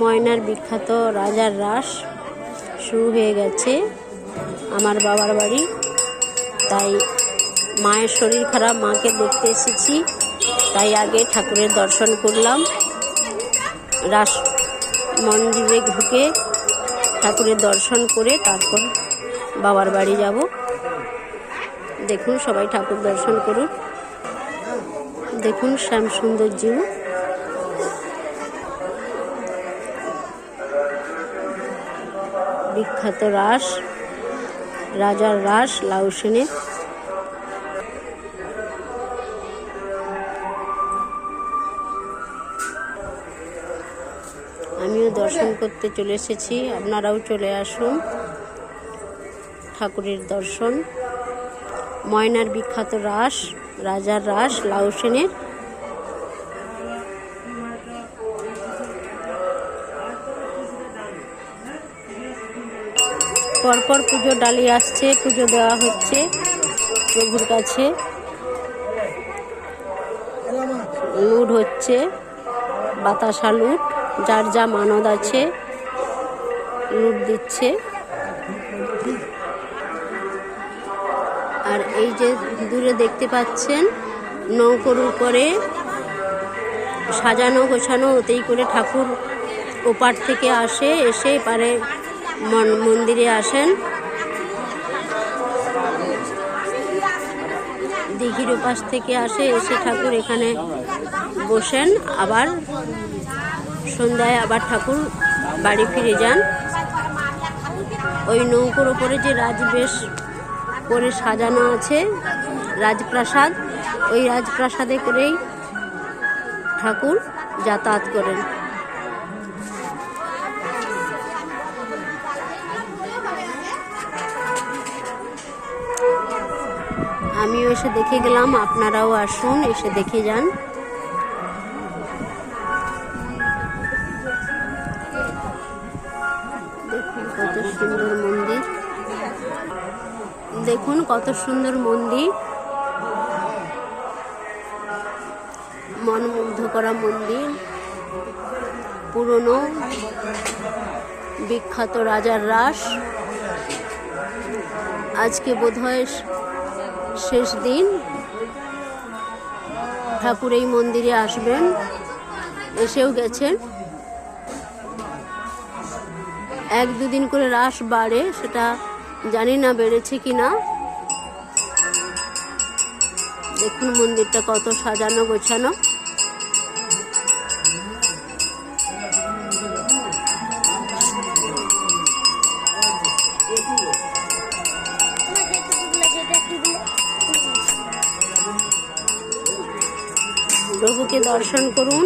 ময়নার বিখ্যাত রাজার রাস শুরু হয়ে গেছে আমার বাবার বাড়ি। তাই মায়ের শরীর খারাপ, মাকে দেখতে এসেছি। তাই আগে ঠাকুরের দর্শন করলাম। রাস মন্দিরে ঢুকে ঠাকুরের দর্শন করে তারপর বাবার বাড়ি যাব। দেখুন সবাই ঠাকুর দর্শন করুন দেখুন শ্যাম সৌন্দর্য বিখ্যাত রাস, রাজার রাস, লাউসেনে। আমিও দর্শন করতে চলে এসেছি। আপনারাও চলে আসুন। ঠাকুরের দর্শন। ময়নার বিখ্যাত রাস, রাজার রাস, লাউসেনের। পরপর পুজো ডালি আসছে, পুজো দেওয়া হচ্ছে প্রভুর কাছে। লুট হচ্ছে, বাতাসা লুট, যার যা মানদ আছে লুট দিচ্ছে। আর এই যে দূরে দেখতে পাচ্ছেন, নৌকোর উপরে সাজানো গোছানো, ওতেই করে ঠাকুর ওপার থেকে আসে, এসে পারে মন্দিরে আসেন। দিঘির ওপাশ থেকে আসে, এসে ঠাকুর এখানে বসেন। আবার সন্ধ্যায় আবার ঠাকুর বাড়ি ফিরে যান। ওই নৌকোর ওপরে যে রাজবেশ করে সাজানো আছে, রাজপ্রাসাদ, ওই রাজপ্রাসাদে করেই ঠাকুর যাতায়াত করেন। আমিও এসে দেখে গেলাম, আপনারাও আসুন, এসে দেখে যান। দেখুন কত সুন্দর মন্দির। দেখুন কত সুন্দর মন্দির। মনমুগ্ধ করা মন্দির। পুরনো, বিখ্যাত রাজার রাস। আজকে বোধহয় শেষ দিন ঠাকুর এই মন্দিরে আসবেন, এসেও গেছেন। এক দুদিন করে রাস বাড়ে, সেটা জানি না বেড়েছে কি না দেখুন মন্দিরটা কত সাজানো গোছানো। প্রভুকে দর্শন করুন।